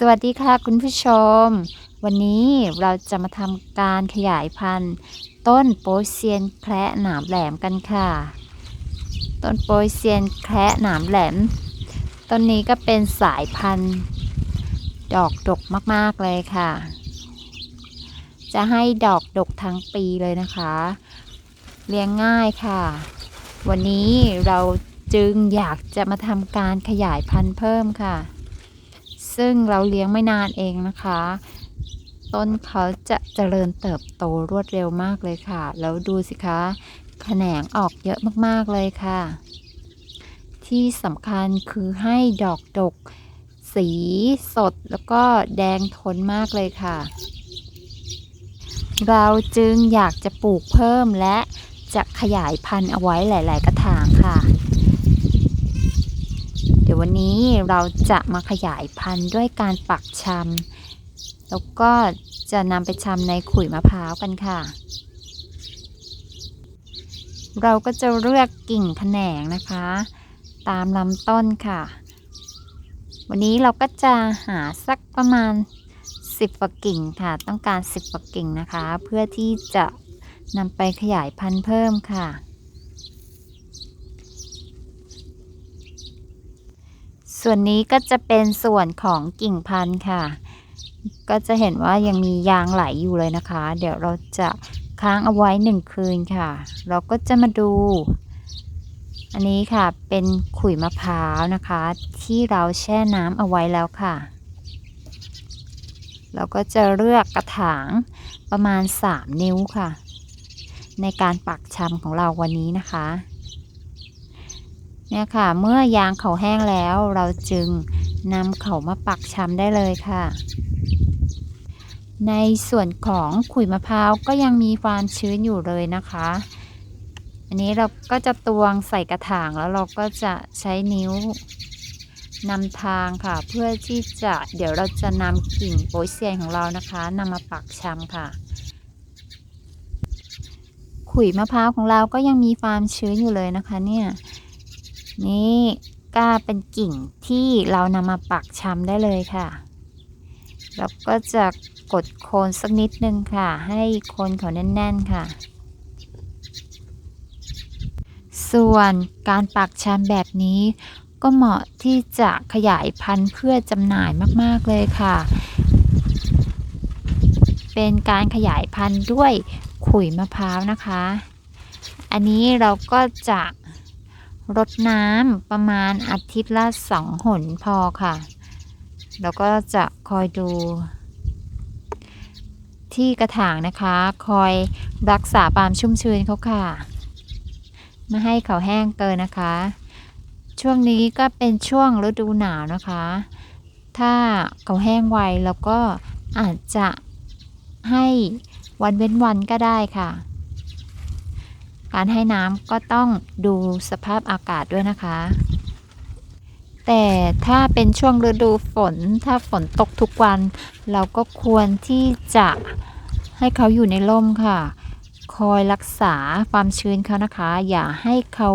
สวัสดีค่ะคุณผู้ชม วันนี้เราจะมาทำการขยายพันธุ์ ต้นโปยเซียนแคระหนามแหลมกันค่ะ ต้นโปยเซียนแคระหนามแหลม ต้นนี้ก็เป็นสายพันธุ์ ดอกดกมากๆเลยค่ะ จะให้ดอกดกทั้งปีเลยนะคะ เลี้ยงง่ายค่ะ วันนี้เราจึงอยากจะมาทำการขยายพันธุ์เพิ่มค่ะ ซึ่งเราเลี้ยงไม่นานเองนะคะ ต้นเขาจะเจริญเติบโตรวดเร็วมากเลยค่ะ แล้วดูสิคะแขนงออกเยอะมากๆเลยค่ะ ที่สำคัญคือให้ดอกดก สีสดแล้วก็แดงทนมากเลยค่ะ เราจึงอยากจะปลูกเพิ่มและจะขยายพันธุ์เอาไว้หลาย ๆ กระถางค่ะ เดี๋ยววันนี้เราจะมาขยายพันธุ์ด้วยการปักชำแล้วก็จะนำไปชำในขุยมะพร้าวกันค่ะ เราก็จะเลือกกิ่งแขนงนะคะ ตามลำต้นค่ะ วันนี้เราก็จะหาสักประมาณ 10กว่ากิ่งค่ะ ต้องการ 10กว่ากิ่งนะคะ เพื่อที่จะนำไปขยายพันธุ์เพิ่มค่ะ ส่วนนี้ก็จะเป็นส่วนของกิ่งพันธุ์ค่ะ ก็จะเห็นว่ายังมียางไหลอยู่เลยนะคะ เดี๋ยวเราจะค้างเอาไว้หนึ่งคืนค่ะ เราก็จะมาดู อันนี้ค่ะเป็นขุยมะพร้าวนะคะ ที่เราแช่น้ำเอาไว้แล้วค่ะ เราก็จะเลือกกระถางประมาณ 3 นิ้วค่ะ ในการปักชำของเราวันนี้นะคะ เนี่ยค่ะ เมื่อยางเขาแห้งแล้วเราจึงนำเขามาปักชำได้เลยค่ะ ในส่วนของขุยมะพร้าวก็ยังมีความชื้นอยู่เลยนะคะ อันนี้เราก็จะตวงใส่กระถางแล้วเราก็จะใช้นิ้วนำทางค่ะ เพื่อที่จะเดี๋ยวเราจะนำกิ่งโปยเซียนของเรานะคะนำมาปักชำค่ะขุยมะพร้าวของเราก็ยังมีความชื้นอยู่เลยนะคะเนี่ย นี่ก็เป็นกิ่งที่เรานำมาปักชำได้เลยค่ะแล้วก็จะกดโคนสักนิดนึงค่ะ ให้โคนเขาแน่น ๆค่ะ ส่วนการปักชำแบบนี้ ก็เหมาะที่จะขยายพันธุ์เพื่อจำหน่ายมากๆเลยค่ะ เป็นการขยายพันธุ์ด้วยขุยมะพร้าวนะคะ อันนี้เราก็จะ รดน้ำประมาณอาทิตย์ละสองหนพอค่ะ แล้วก็จะคอยดู ที่กระถางนะคะ คอยรักษาความชุ่มชื้นเขาค่ะ ไม่ให้เขาแห้งเกินนะคะ ช่วงนี้ก็เป็นช่วงฤดูหนาวนะคะ ถ้าเขาแห้งไวแล้วก็อาจจะให้วันเว้นวันก็ได้ค่ะ การให้น้ำก็ต้องดูสภาพอากาศด้วยนะคะ แต่ถ้าเป็นช่วงฤดูฝน ถ้าฝนตกทุกวัน เราก็ควรที่จะให้เขาอยู่ในร่มค่ะ คอยรักษาความชื้นเขานะคะ อย่าให้เขา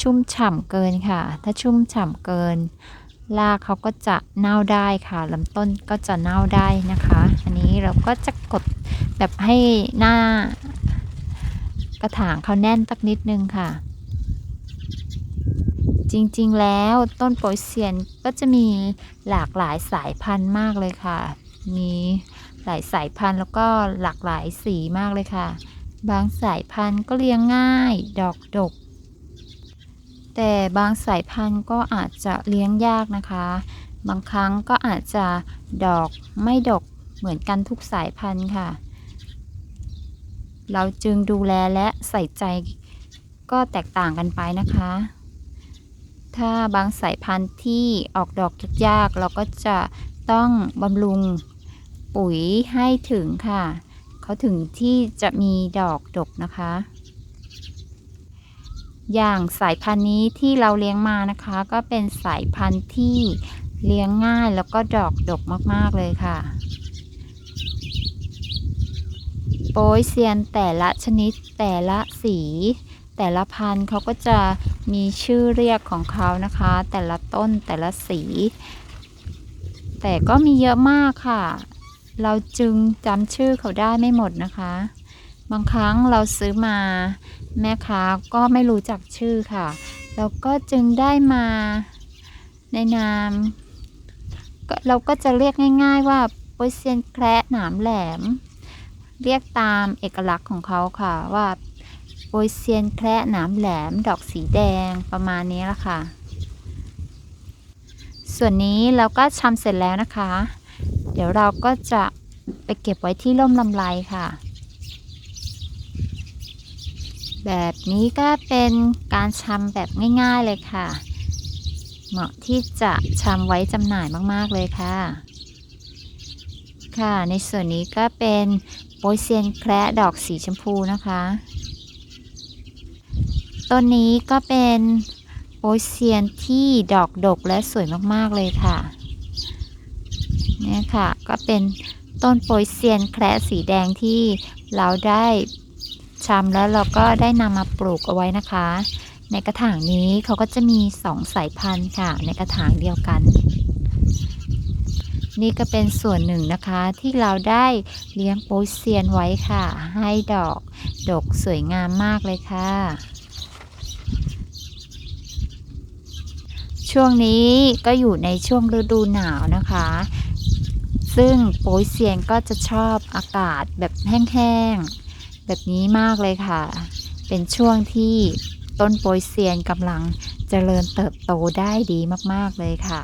ชุ่มฉ่ำเกินค่ะ ถ้าชุ่มฉ่ำเกินรากเขาก็จะเน่าได้ค่ะลำต้นก็จะเน่าได้นะคะ อันนี้เราก็จะกดแบบให้หน้า ระถางเขาแน่นสักนิดนึงค่ะ จริงๆแล้วต้นโปยเซียนก็จะมีหลากหลายสายพันธุ์มากเลยค่ะ มีหลายสายพันธุ์แล้วก็หลากหลายสีมากเลยค่ะ บางสายพันธุ์ก็เลี้ยงง่าย ดอกดก แต่บางสายพันธุ์ก็อาจจะเลี้ยงยากนะคะ บางครั้งก็อาจจะดอกไม่ดกเหมือนกันทุกสายพันธุ์ค่ะ เราจึงดูแลและใส่ใจก็แตกต่างกันไปนะคะ ถ้าบางสายพันธุ์ที่ออกดอกยากๆเราก็จะต้องบำรุงปุ๋ยให้ถึงค่ะ เขาถึงที่จะมีดอกดกนะคะ อย่างสายพันธุ์นี้ที่เราเลี้ยงมานะคะ ก็เป็นสายพันธุ์ที่เลี้ยงง่ายแล้วก็ดอกดกมากๆเลยค่ะ โปยเซียนแต่ละชนิดแต่ละสี แต่ละพันธุ์เขาก็จะมีชื่อเรียกของเขานะคะ แต่ละต้นแต่ละสี แต่ก็มีเยอะมากค่ะ เราจึงจำชื่อเขาได้ไม่หมดนะคะ บางครั้งเราซื้อมาแม่ค้าก็ไม่รู้จักชื่อค่ะเราก็จึงได้มาในนามเราก็จะเรียกง่าย ๆ ว่าโปยเซียนแคระหนามแหลม เรียกตามเอกลักษณ์ของเขาค่ะ ว่าโปยเซียนแคระหนามแหลม ดอกสีแดงประมาณนี้ละค่ะ ส่วนนี้เราก็ชำเสร็จแล้วนะคะ เดี๋ยวเราก็จะไปเก็บไว้ที่ร่มลำไรค่ะ แบบนี้ก็เป็นการชำแบบง่ายๆเลยค่ะ เหมาะที่จะชำไว้จำหน่ายมากๆเลยค่ะ ค่ะ ในส่วนนี้ก็เป็นโปยเซียนแคระดอกสีชมพูนะคะต้นนี้ก็เป็นโปยเซียนที่ดอกดกและสวยมากๆเลยค่ะเนี่ยค่ะก็เป็นต้นโปยเซียนแคระสีแดงที่เราได้ชำแล้วเราก็ได้นำมาปลูกเอาไว้นะคะ ในกระถางนี้เขาก็จะมีสองสายพันธุ์ค่ะ ในกระถางเดียวกัน นี่ก็เป็นส่วนหนึ่งนะคะที่เราได้เลี้ยงโปยเซียนไว้ค่ะ ให้ดอกดกสวยงามมากเลยค่ะ ช่วงนี้ก็อยู่ในช่วงฤดูหนาวนะคะ ซึ่งโปยเซียนก็จะชอบอากาศแบบแห้งๆ แบบนี้มากเลยค่ะ เป็นช่วงที่ต้นโปยเซียนกำลังเจริญเติบโตได้ดีมากๆเลยค่ะ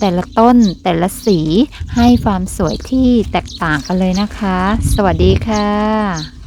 แต่ละต้นแต่ละสีให้ความสวยที่แตกต่างกันเลยนะคะ สวัสดีค่ะ